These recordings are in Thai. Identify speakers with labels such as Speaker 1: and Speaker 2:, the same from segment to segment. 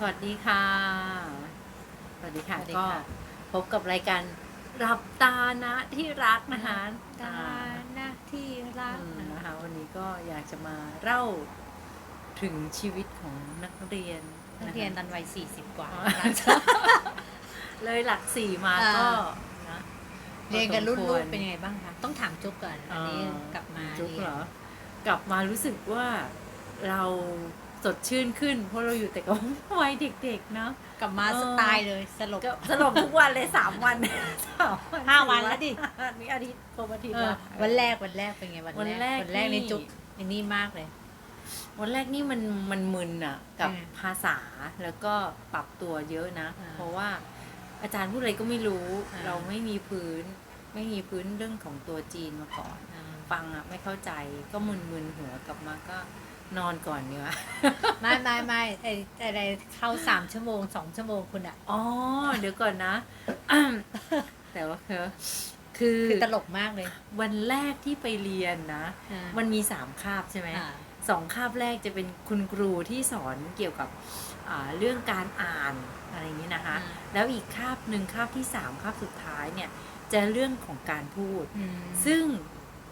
Speaker 1: สวัสดีค่ะ สวัสดีค่ะ
Speaker 2: สวัสดี
Speaker 1: ก็
Speaker 2: ค่ะ
Speaker 1: พบกับรายการรับตานะที่รักนะคะ
Speaker 2: ตาหน้าที่รัก
Speaker 1: อืม
Speaker 2: นะ
Speaker 1: นะคะ วันนี้ก็อยากจะมาเล่าถึงชีวิตของนักเรียน
Speaker 2: นักเรียนตอนวัยสี่สิบกว่า
Speaker 1: อ๋อ
Speaker 2: นะคะ
Speaker 1: เลยหลักสี่มา
Speaker 2: อ่า
Speaker 1: ก็นะ
Speaker 2: เรียนกันรุ่น
Speaker 1: พอสม
Speaker 2: ลู
Speaker 1: คว
Speaker 2: กเป็นยังไงบ้างคะ ต้องถามจุ๊กก่อน อันนี้กลับมา
Speaker 1: จุก
Speaker 2: เรียน
Speaker 1: เหรอ กลับมารู้สึกว่าเรา สดชื่นขึ้น เพราะเราอยู่แต่กับวัยเด็กๆเนาะ
Speaker 2: กลับมา
Speaker 1: เออ
Speaker 2: สไตล์เลยสลบ
Speaker 1: ก็สลบทุกวันเลยสามวันสามวัน
Speaker 2: ห้าวันแล้วดิ
Speaker 1: นี่อาทิตย์ครบอาทิตย์
Speaker 2: เออ
Speaker 1: ละ
Speaker 2: วันแรกวันแรกเป็นไงวัน
Speaker 1: วัน
Speaker 2: แร
Speaker 1: แร
Speaker 2: ก
Speaker 1: ก
Speaker 2: วันแรก
Speaker 1: นี่
Speaker 2: ในจุ๊กในนี่มากเลย
Speaker 1: วันแรกนี่มันมันมึนอะกับ
Speaker 2: อืม
Speaker 1: ภาษาแล้วก็ปรับตัวเยอะนะ
Speaker 2: อ่า
Speaker 1: เพราะว่าอาจารย์พูดอะไรก็ไม่รู้
Speaker 2: อ่า
Speaker 1: เราไม่มีพื้น ไม่มีพื้นเรื่องของตัวจีนมาก่อน ฟังอะไม่เข้าใจก็มึนๆหัวกลับมาก็ นอนก่อนเนื้อ
Speaker 2: ไม่ไม่ไม่ไออะไรเข้าสามชั่วโมงสองชั่วโมงคุณอะ
Speaker 1: อ๋อ เดี๋ยวก่อนนะ แต่ว่าคือคือ
Speaker 2: คือตลกมากเลย
Speaker 1: วันแรกที่ไปเรียนนะ
Speaker 2: อ่า
Speaker 1: มันมีสามคาบใช่ไหม
Speaker 2: อ่า
Speaker 1: สองคาบแรกจะเป็นคุณครูที่สอนเกี่ยวกับอ่าเรื่องการอ่านอะไรอย่างนี้นะคะ
Speaker 2: อ่า
Speaker 1: แล้วอีกคาบหนึ่งคาบที่สามคาบสุดท้ายเนี่ย จะเรื่องของการพูด
Speaker 2: อืม
Speaker 1: ซึ่ง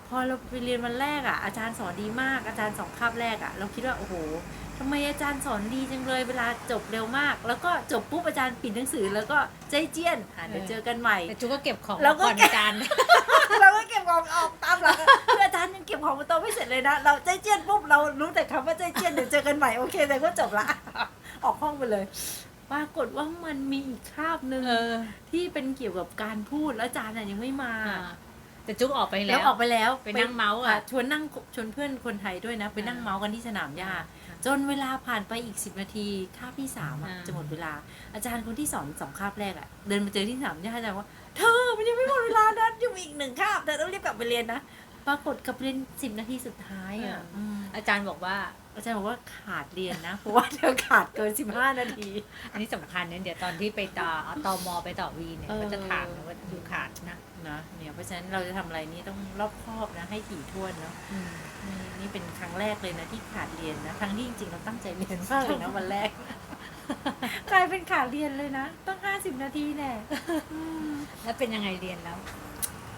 Speaker 1: พอเราไปเรียนวันแรกอะ่ะอาจารย์สอนดีมากอาจารย์สองคาบแรกอะ่ะเราคิดว่าโอ้โหทำไมอาจารย์สอนดีจังเลยเวลาจบเร็วมาก แล้วก็จบปุ๊บอาจารย์ปิดหนังสือแล้วก็ใจเจียนอะเดี๋ยวเจอกันใหม่
Speaker 2: แต่จุ๊กก็เก็บของ
Speaker 1: แล้วก็
Speaker 2: ก่อนอาจารย์
Speaker 1: เราก็เก็บของออกตามหลังคืออาจารย์ยังเก็บของบนโต๊ะไม่เสร็จเลยนะเราใจเจียนปุ๊บเรารู้แต่คำว่าใจเจียนเดี๋ยวเจอกันใหม่โอเคแต่ก็จบละออกห้องไปเลยปรากฏว่ามันมีอีกคาบหนึ่ง
Speaker 2: เออ
Speaker 1: ที่เป็นเกี่ยวกับการพูดแล้วอาจารย์น่ะยังไม่มา
Speaker 2: อ่า แต่จุ๊กออกไป
Speaker 1: แล้
Speaker 2: แล้วว
Speaker 1: ออกไปแล้ว
Speaker 2: ไปนั่งเมาส์อะ
Speaker 1: ชวนนั่งชวนเพื่อนคนไทยด้วยนะ ไปนั่ง
Speaker 2: อ่า
Speaker 1: เมาส์กันที่สนามหญ้า จนเวลาผ่านไปอีกสิบนาทีคาบที่สามอะ
Speaker 2: อ่า
Speaker 1: จะหมดเวลา อาจารย์คนที่สอนสองคาบแรกอะเดินมาเจอที่สนามหญ้าอาจารย์ว่า เธอมันยังไม่หมดเวลานะยังมีอีกหนึ่งคาบแต่ต้องรีบกลับไปเรียนนะปรากฏกลับไปเรียนสิบนาทีสุดท้ายอะม
Speaker 2: อาจารย์บอกว่า
Speaker 1: อาจารย์บอกว่าขาดเรียนนะ เพราะว่าเธอขาดเกินสิบห้านาที
Speaker 2: อันนี้สำคัญเนี่ยเดี๋ยวตอนที่ไปต่อตอมอไปต่อวีเนี่ย
Speaker 1: เออ
Speaker 2: ก็จะถามนะว่าอยู่ขาดนะ
Speaker 1: นะเนี่ยเพราะฉะนั้นเราจะทำอะไรนี่ต้องรอบคอบนะ ให้ถี่ถ้วนเนาะนี่นี่เป็นครั้งแรกเลยนะที่ขาดเรียนนะทั้งที่จริงๆเราตั้งใจเรียนมากเลยนะวันแรกกลายเป็นขาดเรียนเลยนะต้องห้าสิบนาทีแน่อืม
Speaker 2: แล้วเป็นยังไงเรียนแล้ว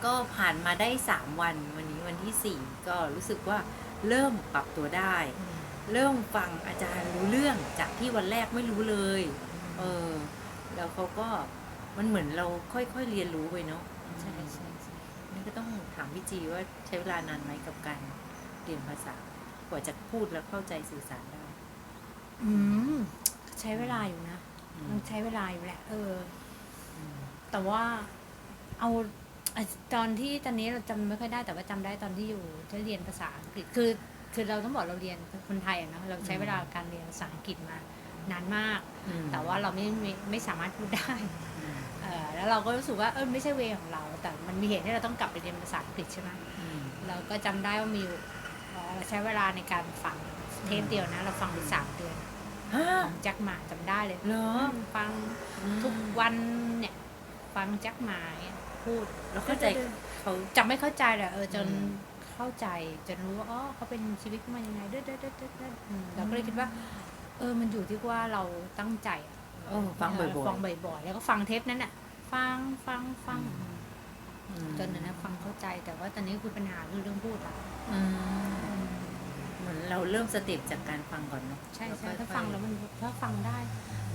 Speaker 1: ก็ผ่านมาได้สามวันวันนี้วันที่สี่ก็รู้สึกว่าเริ่มปรับตัวได้ เริ่มฟังอาจารย์รู้เรื่องจากที่วันแรกไม่รู้เลย เออ แล้วเขาก็มันเหมือนเราค่อยๆเรียนรู้ไปเนาะ
Speaker 2: ใช่ใช่ใช่
Speaker 1: นี่ก็ต้องถามพี่จีว่าใช้เวลานานไหมกับการเรียนภาษากว่าจะพูดแล้วเข้าใจสื่อสารได้
Speaker 2: อืมใช้เวลาอยู่นะ
Speaker 1: อืม
Speaker 2: มันใช้เวลาอยู่แหละ เออ
Speaker 1: อืม
Speaker 2: แต่ว่าเอาอะตอนที่ตอนนี้เราจำไม่ค่อยได้แต่ว่าจำได้ตอนที่อยู่ที่เรียนภาษาอังกฤษคือ คือเราต้องบอกเราเรียนคนไทยอะเนาะเราใช้เวลาการเรียนภาษาอังกฤษมานานมาก
Speaker 1: อืม
Speaker 2: แต่ว่าเราไม่ไม่ไม่สามารถพูดได้
Speaker 1: อืม
Speaker 2: เออแล้วเราก็รู้สึกว่าเออไม่ใช่เวของเรา แต่มันมีเหตุที่เราต้องกลับไปเรียนภาษาอังกฤษใช่ไหม
Speaker 1: อืม
Speaker 2: เราก็จำได้ว่ามีอยู่เอ่อเราใช้เวลาในการฟังเทปเดียวนะ เราฟังไปสามเดือน
Speaker 1: ฮะ
Speaker 2: ของแจ็คหมาจำได้เลย
Speaker 1: เหรอ
Speaker 2: ฟังทุกวันเนี่ย ฟังแจ็คหมาเนี่ยพูด
Speaker 1: แล้วเข้าใจเขา
Speaker 2: จำไม่เข้าใจแหละเออจน
Speaker 1: อืม
Speaker 2: เข้าใจจนรู้ว่าอ๋อเขาเป็นชีวิตมายังไงด้วยด้วยด้วยด้วยด้วยอืมเราก็เลยคิดว่า เออมันอยู่ที่ว่าเราตั้งใจอะ
Speaker 1: เออฟังบ่อย
Speaker 2: ฟังบ่อยๆ แล้วก็ฟังเทปนั้นอะ ฟังฟังฟัง
Speaker 1: ๆอืม
Speaker 2: จนนะฟังเข้าใจแต่ว่าตอนนี้คือปัญหาคือเรื่องพูดอะ
Speaker 1: อืมเหมือนเราเริ่มสเต็ปจากการฟังก่อนเนาะ
Speaker 2: ใช่
Speaker 1: แล้ว
Speaker 2: ใช่
Speaker 1: ค่อยๆ
Speaker 2: ถ้าฟังแล้วมันถ้าฟังได้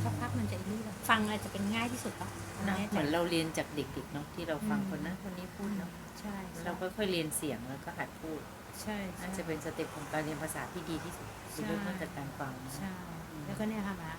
Speaker 2: สักพักมันจะรู้แล้วฟังอาจจะเป็นง่ายที่สุดปะ
Speaker 1: นะ
Speaker 2: ไแใจ
Speaker 1: เหมือนเราเรียนจากเด็กๆเนาะที่เราฟัง
Speaker 2: อืม
Speaker 1: คนนั้นคนนี้พูดเนาะ
Speaker 2: ใช่
Speaker 1: เราก็ค่อยๆเรียนเสียงแล้วก็หัดพูด
Speaker 2: ใช่ใช่
Speaker 1: น่าจะเป็นสเต็ปของการเรียนภาษาที่ดีที่สุดคือเริ่มต้นจากการฟังนะ
Speaker 2: ใช่แล้วก็เนี่ยค่ะมา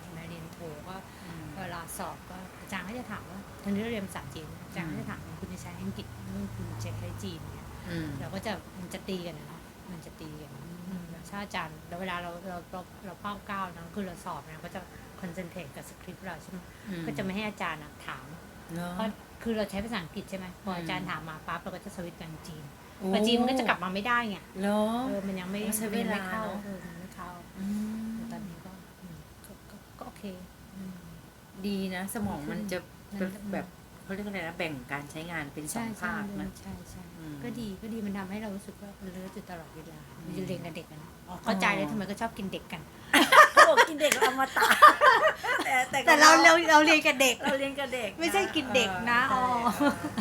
Speaker 2: เห็นไหมเรียนโทก็
Speaker 1: อืม
Speaker 2: เวลาสอบก็อาจารย์ก็จะถามว่าตอนนี้เราเรียนภาษาจีนนะอาจารย์ก็จะถามว่าคุณจะใช้อังกฤษหรือคุณจะใช้จีนเนี่ย
Speaker 1: อืม
Speaker 2: เราก็จะมันจะตีกันนะเนาะมันจะตีกันอืมแล้วถ้าอาจารย์แล้วเวลาเราเราเราเราเป้าเก้านะคือเราสอบนะก็จะคอนเซนเทรตกับสคริปต์เราใช่ไหม
Speaker 1: อืม
Speaker 2: ก็จะไม่ให้อาจารย์อะถาม
Speaker 1: เนาะ
Speaker 2: เพราะคือเราใช้ภาษาอังกฤษใช่ไหมพอ
Speaker 1: ม
Speaker 2: อาจารย์ถามมาปั๊บเราก็จะสวิตช์เป็นจีน
Speaker 1: โอ้
Speaker 2: พอจีนมันก็จะกลับมาไม่ได้ไง
Speaker 1: เนาะ
Speaker 2: เออมันยังไม่
Speaker 1: ต้องใช้เวลา
Speaker 2: มันยังไม่เข้า
Speaker 1: เนอะ
Speaker 2: เออมันไม่เข้า
Speaker 1: อืม
Speaker 2: แต่ตอนนี้ก็อืมก็ก็ก็โอเคอืม
Speaker 1: ดีนะ สมองมันจะ
Speaker 2: นั่นแหละ
Speaker 1: แบบเขาเรียกอะไรนะแบ่งการใช้งานเป็นสอ
Speaker 2: ใช่
Speaker 1: ง
Speaker 2: ใช่
Speaker 1: ภาคนะ
Speaker 2: ใช่ใช่
Speaker 1: อืม
Speaker 2: ก็ดีก็ดีมันทำให้เรารู้สึกว่าเลิศอยู่ตลอดเวลา
Speaker 1: อืม
Speaker 2: มันจะเรียนกับเด็กกันนะอ๋อ เข้าใจเลยทำไมก็ชอบกินเด็กกัน
Speaker 1: เขาบอกกินเด็กแล้วเอามาตาแต่
Speaker 2: แต่เราเราเราเรียนกับเด็ก
Speaker 1: เราเรียนกับเด็ก
Speaker 2: ไม่ใช่กินเด็กนะ
Speaker 1: เออ
Speaker 2: อ๋อ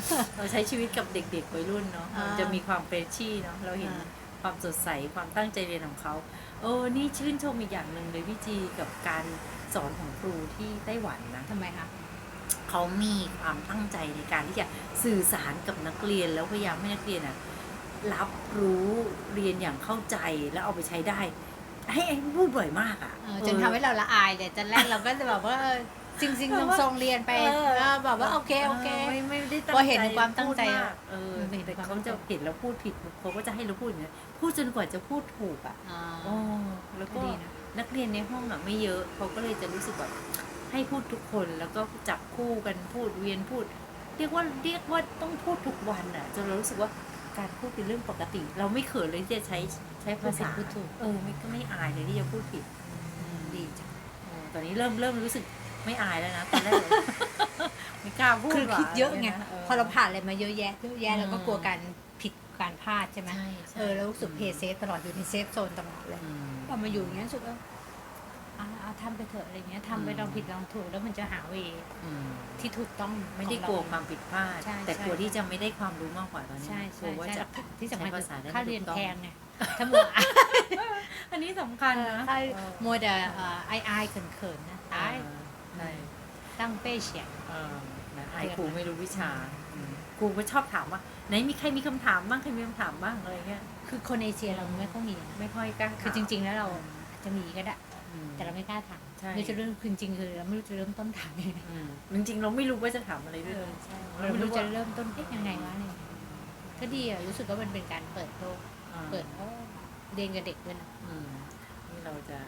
Speaker 1: ใช่เราใช้ชีวิตกับเด็กๆวัยรุ่นเนาะ
Speaker 2: อ่า
Speaker 1: มั นจะมีความเฟรชชี่เนาะเราเห็น
Speaker 2: อ่า
Speaker 1: ความสดใสความตั้งใจเรียนของเขาเออนี่ชื่นชมอีกอย่างหนึ่งเลยพี่จีกับการ สอนของครูที่ไต้หวันนะ
Speaker 2: ทำไมคะ
Speaker 1: เขามีความตั้งใจในการที่จะสื่อสารกับนักเรียนแล้วพยายามให้นักเรียนอะรับรู้เรียนอย่างเข้าใจแล้วเอาไปใช้ได้ ให้ไอ้พูดบ่อยมากอะ
Speaker 2: เออจนทำให้เราละอายเลยตอนแรกเราก็จะแบบว่าเออจริงจริงๆทรงๆเรียนไป
Speaker 1: เออ
Speaker 2: เออแบบว่าโอเคโอเค
Speaker 1: ไม่ไม่ได้ตั้ง
Speaker 2: พอเห็นถึงความตั้งใจ
Speaker 1: พูดมากเออ
Speaker 2: มันเป็น
Speaker 1: แต่
Speaker 2: ความ
Speaker 1: เขา
Speaker 2: ตั้งใจ
Speaker 1: จะเห็นเราพูดผิดเขาก็จะให้เราพูดอย่างนี้ยพูดจนกว่าจะพูดถูกอะ
Speaker 2: อ่า
Speaker 1: โอ้แล้วก็
Speaker 2: ดี นะ
Speaker 1: นักเรียนในห้องอะไม่เยอะเขาก็เลยจะรู้สึกแบบให้พูดทุกคนแล้วก็จับคู่กันพูดเวียนพูด เรียกว่าเรียกว่าต้องพูดทุกวันอะจนเรารู้สึกว่าการพูดเป็นเรื่องปกติ เราไม่เขินเลยที่จะใช้ใช้ภาษา
Speaker 2: พูดถูก
Speaker 1: เออไม่ก็ไม่อายเลยที่จะพูดผิด
Speaker 2: ดีจัง
Speaker 1: เออตอนนี้เริ่มเริ่มรู้สึกไม่อายแล้วนะตอนแรกไม่กล้าพูด
Speaker 2: คือ
Speaker 1: ว่
Speaker 2: คิดเยอะไง
Speaker 1: รน
Speaker 2: พอเราผ่านอะไรมาเยอะแยะเยอะแยะ
Speaker 1: อืม
Speaker 2: เราก็กลัวการผิด การพลาดใช่ไหม
Speaker 1: ใช่ใช่
Speaker 2: เออแล้วรู้สึกเพย์เซฟตลอดอยู่ในเซฟโซนตลอดเลย
Speaker 1: อืม
Speaker 2: พอมาอยู่อย่างเงี้ยรู้สึกว่าอ่าเอาทำไปเถอะอะไรเงี้ยทำไป
Speaker 1: อืม
Speaker 2: ลองผิดลองถูกแล้วมันจะหาเว
Speaker 1: อืม
Speaker 2: ที่ถูกต้อง
Speaker 1: ไม่ได้
Speaker 2: ของ
Speaker 1: กลัว
Speaker 2: เร
Speaker 1: ความผิดพลาด
Speaker 2: ใช่
Speaker 1: แต่
Speaker 2: ใช่
Speaker 1: กลัวที่จะไม่ได้ความรู้มากกว่าตอนนี้
Speaker 2: ใช่
Speaker 1: กลั
Speaker 2: ใช่
Speaker 1: วว่า
Speaker 2: ใช่
Speaker 1: จะ
Speaker 2: ที่สำคัญ
Speaker 1: ใช้ภาษาได้
Speaker 2: ค่าเรียน
Speaker 1: ไม่ถูกต้อง
Speaker 2: แพงไงถ้ามัว
Speaker 1: อันนี้สำคัญนะ
Speaker 2: ถ้า
Speaker 1: เออ
Speaker 2: มัวแต่เอ่ออายอายๆเขินๆนะตาย
Speaker 1: ใช่
Speaker 2: ตั้งเป้เฉียง
Speaker 1: เออนะไอ้ครูไม่รู้วิชาอืมค รูก็ชอบถามว่าไหนมีใครมีคำถามบ้างใครมีคำถามบ้างอะไรเงี้ย
Speaker 2: คือคนเอเชียเราไม่ค่อยมีนะ
Speaker 1: ไม่ค่อยกล้า
Speaker 2: คือจริง ๆ แล้วเราจะมีก็ได้
Speaker 1: อืม
Speaker 2: แต่เราไม่กล้าถาม
Speaker 1: ใช่
Speaker 2: ไม่รู้จะเริ่มคือจริงๆคือเราไม่รู้จะเริ่มต้นถามยังไง
Speaker 1: อืมจริงๆเราไม่รู้ว่าจะถามอะไรด้วยนะ
Speaker 2: ใช่เราไม่รู้จะเริ่มต้นเอ๊ะยังไงวะเนี่ยก็ดีอะรู้สึกว่ามันเป็นการเปิดโลก
Speaker 1: อ่า
Speaker 2: เปิดโลกเรียนกับเด็กด้วยนะ
Speaker 1: อืมนี่เราจะ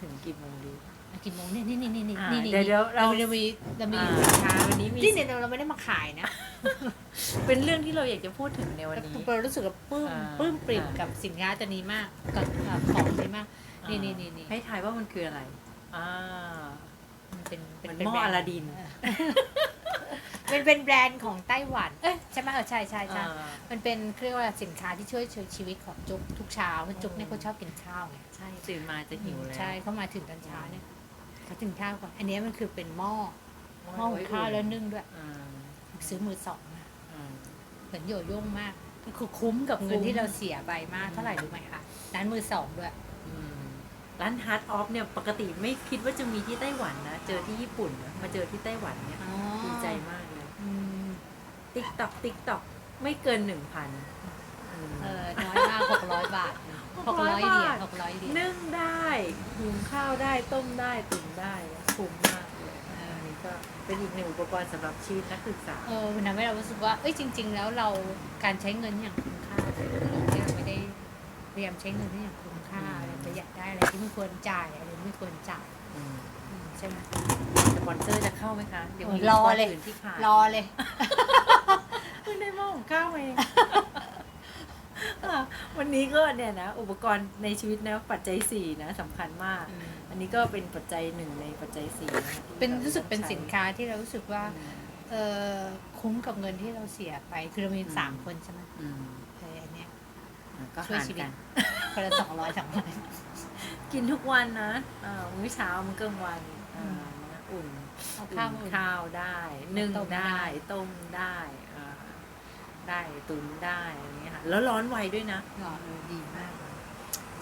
Speaker 1: ถึงกี่โมงดี
Speaker 2: อะกี่โมงเนี่ยนี่นี่นี่นี่
Speaker 1: อ่า
Speaker 2: นี่นี่
Speaker 1: เดี๋ยวเดี๋ยวเรา
Speaker 2: เราเรามีเรามี
Speaker 1: อ่า
Speaker 2: สินค้า
Speaker 1: วันนี้มี
Speaker 2: ที่เนี่ยเราไม่ได้มาขายนะ
Speaker 1: เป็นเรื่องที่เราอยากจะพูดถึงในวันนี้
Speaker 2: เรารู้สึกกับปลื้ม
Speaker 1: อ่า
Speaker 2: ปลื้มปริ่ม
Speaker 1: อ่ากั
Speaker 2: กับสินค้าตัวนี้มากกับอ่าของนี้มาก นี่นี่นี่นี่
Speaker 1: ให้ทายว่ามันคืออะไร อ่า
Speaker 2: มันเป็น
Speaker 1: เหมือน
Speaker 2: ป็
Speaker 1: หม้อ
Speaker 2: แบรน
Speaker 1: อลาดิน
Speaker 2: เออเป็นเป็นแบรนด์ของไต้หวันเอ้ยใช่ไหมเออใช่ใช่ใช่
Speaker 1: อ่า
Speaker 2: มันเป็นเครียกว่าสินค้าที่ช่วยช่วยชีวิตของจุ๊กทุกเช้าเพราะจุ๊กเนี่ยเขาชอบกินข้าวไง
Speaker 1: ใช่ตื่นมาจะหิวแล้ว
Speaker 2: ใช่เขามาถึงตอนเช้าเนี่ยเขาถึงข้าวก่อนอันนี้มันคือเป็นหม้อหม้อหุงข้าวแล้วนึ่งด้วย
Speaker 1: อ่า
Speaker 2: ซื้อมือสองมา
Speaker 1: อ่า
Speaker 2: เหมือ นโยโย่งมากก็คือคุ้มกับเงิน
Speaker 1: คุ้ม
Speaker 2: ที่เราเสียไปมากเท่าไหร่รู้ไหมคะร้านมือสองด้วย
Speaker 1: อืมร้านฮาร์ดออฟเนี่ยปกติไม่คิดว่าจะมีที่ไต้หวันนะ เจอที่ญี่ปุ่นนะมาเจอที่ไต้หวันเนี่ยดีใจมากเลย
Speaker 2: อืม
Speaker 1: ติ๊กต็อกติ๊กต็อกไม่เกินหนึ่งพัน
Speaker 2: เออน้อยมากหกร้อยบาทหกร้อย
Speaker 1: 600
Speaker 2: เหรียญ
Speaker 1: บาท
Speaker 2: หกร้อยเหรียญ
Speaker 1: นึ่งได้หุงข้าวได้ต้มได้ตุ๋นได้คุ้มมากเลยอันนี้ก็ เป็นอีกหนึ่งอุปกรณ์สำหรับชีวิตนักศึกษา
Speaker 2: เออมันทำให้เรารู้สึกว่า เอ้ยจริง ๆ แล้วเราการใช้เงินอย่างคุ้มค่าเราเนี่ยไม่ได้พยายามใช้เงินให้อย่างคุ้มค่า
Speaker 1: อืม
Speaker 2: เราประหยัดได้อะไรที่ไม่ควรจ่ายอะไรไม่ควรจ่าย
Speaker 1: อืม
Speaker 2: อืมใช่ไหม
Speaker 1: สปอนเซอร์จะเข้าไหมคะ เดี๋ยว
Speaker 2: โอ้ย
Speaker 1: มี
Speaker 2: รอเลย
Speaker 1: นอื่นที่ขาย
Speaker 2: รอเลย
Speaker 1: เพิ่งได้หม้อหุงข้าวมาเองอะ วันนี้ก็เนี่ยนะ อุปกรณ์ในชีวิตนะปัจจัยสี่นะสำคัญมาก อันนี้ก็เป็นปัจจัยหนึ่งในปัจจัยสี่ะที่
Speaker 2: เป็นารู้สึกเป็น
Speaker 1: ใช้
Speaker 2: สินค้าที่เรารู้สึกว่า
Speaker 1: อืม
Speaker 2: เออคุ้มกับเงินที่เราเสียไป คือเรามี
Speaker 1: อืม
Speaker 2: สามคนใช่ไหม
Speaker 1: อืม
Speaker 2: เอออันเนี้ย
Speaker 1: อะก็
Speaker 2: ช่วย
Speaker 1: หาร
Speaker 2: ชีวิต
Speaker 1: กัน
Speaker 2: คนละสองร้อยสองร้อย
Speaker 1: กินทุกวันนะอ่ามื้อเช้ามื้อกลางวันอ่านะอุ่น
Speaker 2: เอา
Speaker 1: อุ่
Speaker 2: ข้าวนอุ่น
Speaker 1: ข้าวได้ นึ่ง
Speaker 2: ต้มได้
Speaker 1: ได้ ต้มได้อ่า ได้ตุนได้อะไรอย่างเงี้ยค่ะ แล้วร้อนไวด้วยนะ
Speaker 2: หล่อเออดีมาก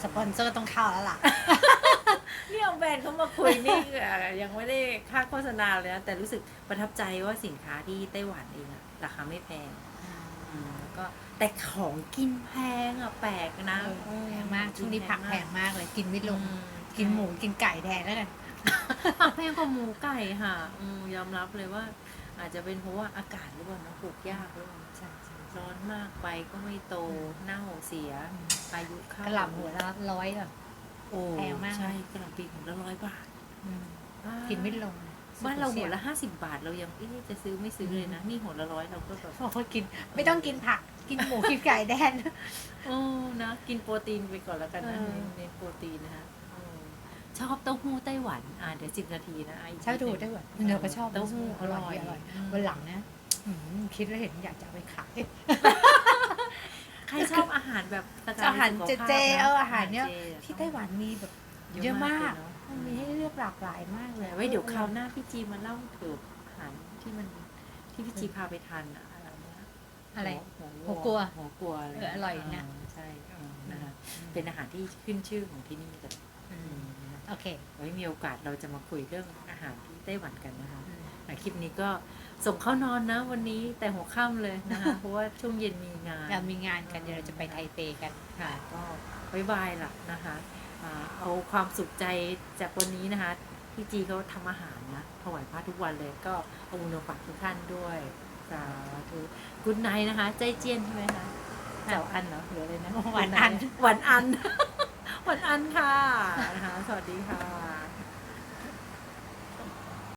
Speaker 2: สปอนเซอร์ต้องเข้าแล้วล่ะ
Speaker 1: นี่เอาแบรนด์เขามาคุยนี่เอ่อยังไม่ได้ค่าโฆษณาเลยนะแต่รู้สึกประทับใจว่าสินค้าที่ไต้หวันเองอะราคาไม่แพงอืมแล้วก็แต่ของกินแพงอะแปลกนะ
Speaker 2: เออแพงมากช่วงนี้ผักแพงมากเลยกินไม่ลง
Speaker 1: อืม
Speaker 2: กินหมูกินไก่แทนแล้วกัน
Speaker 1: ผักแพงกว่าหมูไก่ค่ะอืมยอมรับเลยว่า อาจจะเป็นเพราะว่าอากาศหรือเปล่านะปลูกยากหรือเปล่า
Speaker 2: ใช่ใช่
Speaker 1: ร้อนมากไปก็ไม่โตเน่าเสียอายุเข้าก
Speaker 2: ระหล่ำหัวละร้อยแบบ
Speaker 1: โอ้
Speaker 2: แพงมาก
Speaker 1: ใช่กระหล่ำปีหัวละร้อยบาท
Speaker 2: กินไม่ลง
Speaker 1: บ้านเราหัวละห้าสิบบาทเรายังเอ๊ะจะซื้อไม่ซื้อเลยนะนี่หัวละร้อยเราก็แบบ
Speaker 2: บอกว่ากิน ไม่ต้องกินผัก กินหมูกินไก่แทน
Speaker 1: โอ้นะกินโปรตีนไปก่อนแล้วกันนะ
Speaker 2: เออ
Speaker 1: เน้นเน้นโปรตีนนะคะเออชอบเต้าหู้ไต้หวัน อ่าเดี๋ยวสิบนาทีนะไอ้
Speaker 2: ชอบดูได้วยวะเราก็ชอบ
Speaker 1: เต้าหู้
Speaker 2: อร่อยอร่อย
Speaker 1: ม
Speaker 2: วันหลังนะอืม คิดแล้วเห็นอยากจะเอาไปขาย
Speaker 1: ใครชอบอาหารแบบสไตล์
Speaker 2: อาหาร
Speaker 1: สุขภพ
Speaker 2: เจ
Speaker 1: นะ
Speaker 2: เอออาหารเนี่ย
Speaker 1: เจอะ
Speaker 2: ที่ไต้หวันมีแบบ
Speaker 1: เย
Speaker 2: เย
Speaker 1: อะ
Speaker 2: อะ
Speaker 1: มามา
Speaker 2: กก
Speaker 1: เลยเนอะ
Speaker 2: มันมีให้เลือกหลากหลายมากเลย
Speaker 1: ไว้เดี๋ยวคราวหน้าพี่จีมาเล่าเกี่ยวกับอาหารที่มันที่พี่จีพาไปทานอะอะไรนะ
Speaker 2: อะไร
Speaker 1: หัว
Speaker 2: หัวกลัว
Speaker 1: หัวกลัวอะไร
Speaker 2: เอออร่อยนะ
Speaker 1: ใช่เออนะคะเป็นอาหารที่ขึ้นชื่อของที่นี่เลย
Speaker 2: อื
Speaker 1: อื
Speaker 2: ม
Speaker 1: มนะคะ
Speaker 2: โอเค
Speaker 1: ไว้มีโอกาสเราจะมาคุยเรื่องอาหารที่ไต้หวันกันนะคะ
Speaker 2: อืม
Speaker 1: อะคลิปนี้ก็ส่งเข้านอนนะ วันนี้แต่หัวค่ำเลยนะคะเพราะว่าช่วงเย็นมีงาน
Speaker 2: เรามีงานกันเดี๋ยวเราจะไปไทเปกัน
Speaker 1: ค่ะ ก็บายบายล่ะนะคะอ่าเอาความสุขใจจากวันนี้นะคะพี่จีเขาทำอาหารนะถวายพระทุกวันเลยก็เอาบุญมาฝากทุกท่านด้วยสาธุกุณไนนะคะ ใจเจียนใช่ไหมคะเจ้าอันเหรอหรืออะไรนะ
Speaker 2: หวานอัน
Speaker 1: หวานอันหวานอันค่ะนะคะสวัสดีค่ะ